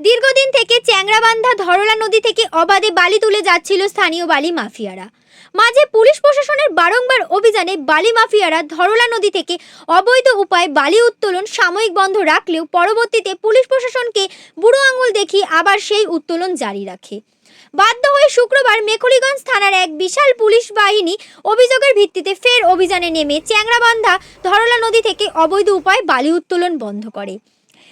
দীর্ঘদিন থেকে চ্যাংরাবান্ধা ধরলা নদী থেকে অবাধে বালি তুলে যাচ্ছিল স্থানীয় বালি মাফিয়ারা। মাঝে পুলিশ প্রশাসনের বারংবার অভিযানে বালি মাফিয়ারা ধরলা নদী থেকে অবৈধ উপায়ে বালি উত্তোলন সাময়িক বন্ধ রাখলেও পরবর্তীতে পুলিশ প্রশাসনকে বুড়ো আঙুল দেখিয়ে আবার সেই উত্তোলন জারি রাখে। বাধ্য হয়ে শুক্রবার মেখলিগঞ্জ থানার এক বিশাল পুলিশ বাহিনী অভিযোগের ভিত্তিতে ফের অভিযানে নেমে চ্যাংরাবান্ধা ধরলা নদী থেকে অবৈধ উপায়ে বালি উত্তোলন বন্ধ করে।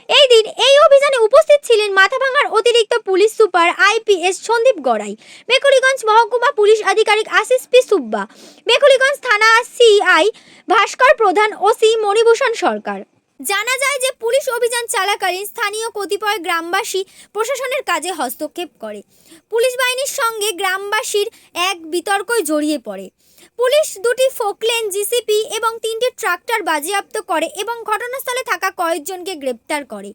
এই দিন এই অভিযানে উপস্থিত ছিলেন মাথাভাঙার অতিরিক্ত police super IPS Sandip Garai Mekhliganj মহকুমা পুলিশ আধিকারিক আশিস পি সুব্বা মেখলিগঞ্জ থানা সিআই ভাস্কর প্রধান ওসি মণিভূষণ সরকার। জানা যায় যে পুলিশ অভিযান চলাকালীন স্থানীয় কতিপয় গ্রামবাসী প্রশাসনের কাজে হস্তক্ষেপ করে। পুলিশ বাহিনীর সঙ্গে গ্রামবাসীর এক বিতর্কয় জড়িয়ে পড়ে। পুলিশ দুটি ফোকলেন জিসিপি ট্রাক্টর বাজেয়াপ্ত করে এবং ঘটনাস্থলে থাকা কয়েকজনকে গ্রেপ্তার করে।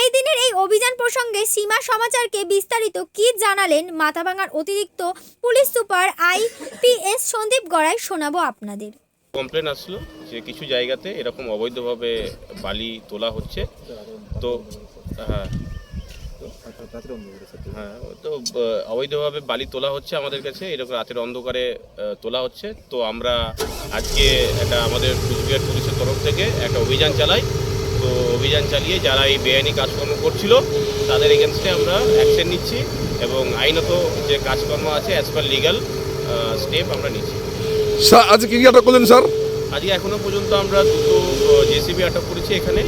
এই দিনের এই অভিযান প্রসঙ্গে সীমা সমাচারকে বিস্তারিত কি জানালেন মাথাভাঙার অতিরিক্ত police super IPS Sandip Garai শোনাবো আপনাদের। কমপ্লেন আসলো যে কিছু জায়গাতে এরকম অবৈধভাবে বালি তোলা হচ্ছে। তো হ্যাঁ হ্যাঁ তো অবৈধভাবে বালি তোলা হচ্ছে আমাদের কাছে। এরকম রাতের অন্ধকারে তোলা হচ্ছে। তো আমরা আজকে একটা আমাদের কুচবিহার পুলিশের তরফ থেকে একটা অভিযান চালাই। তো অভিযান চালিয়ে যারা এই বেআইনি কাজকর্ম করছিল তাদের এগেনস্টে আমরা অ্যাকশন নিচ্ছি এবং আইনত যে কাজকর্ম আছে অ্যাজ পার লিগাল স্টেপ আমরা নিচ্ছি। স্যার আজকে কি কি আটক করলেন স্যার? আজকে এখনও পর্যন্ত আমরা দুটো জেসিবি আটক করেছি এখানে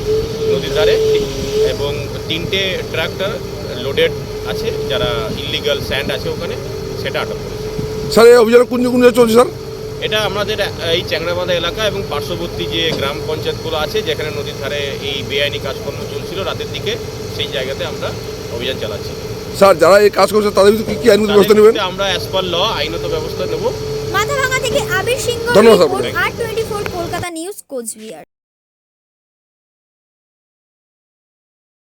নদীর ধারে। এবং তিনটে ট্রাক্টর লোডেড আছে যারা ইলিগাল স্যান্ড আছে ওখানে সেটা আটক করেছি। স্যার এই অভিযান কোন কোন জায়গায় চলছে স্যার? এটা আমাদের এই চ্যাংরাবান্ধা এলাকা এবং পার্শ্ববর্তী যে গ্রাম পঞ্চায়েতগুলো আছে যেখানে নদীর ধারে এই বেআইনি কাজকর্ম চলছিল রাতের দিকে সেই জায়গাতে আমরা অভিযান চালাচ্ছি। স্যার যারা এই কাজ করছে তাদের কি কি আইনগত ব্যবস্থা নেবেন? আমরা অ্যাজ পার ল আইনত ব্যবস্থা নেব। মাথাভাঙা থেকে আবির সিংহ ধন্যবাদ রিপোর্ট আপনাকে। আর twenty four Kolkata news Coochbehar.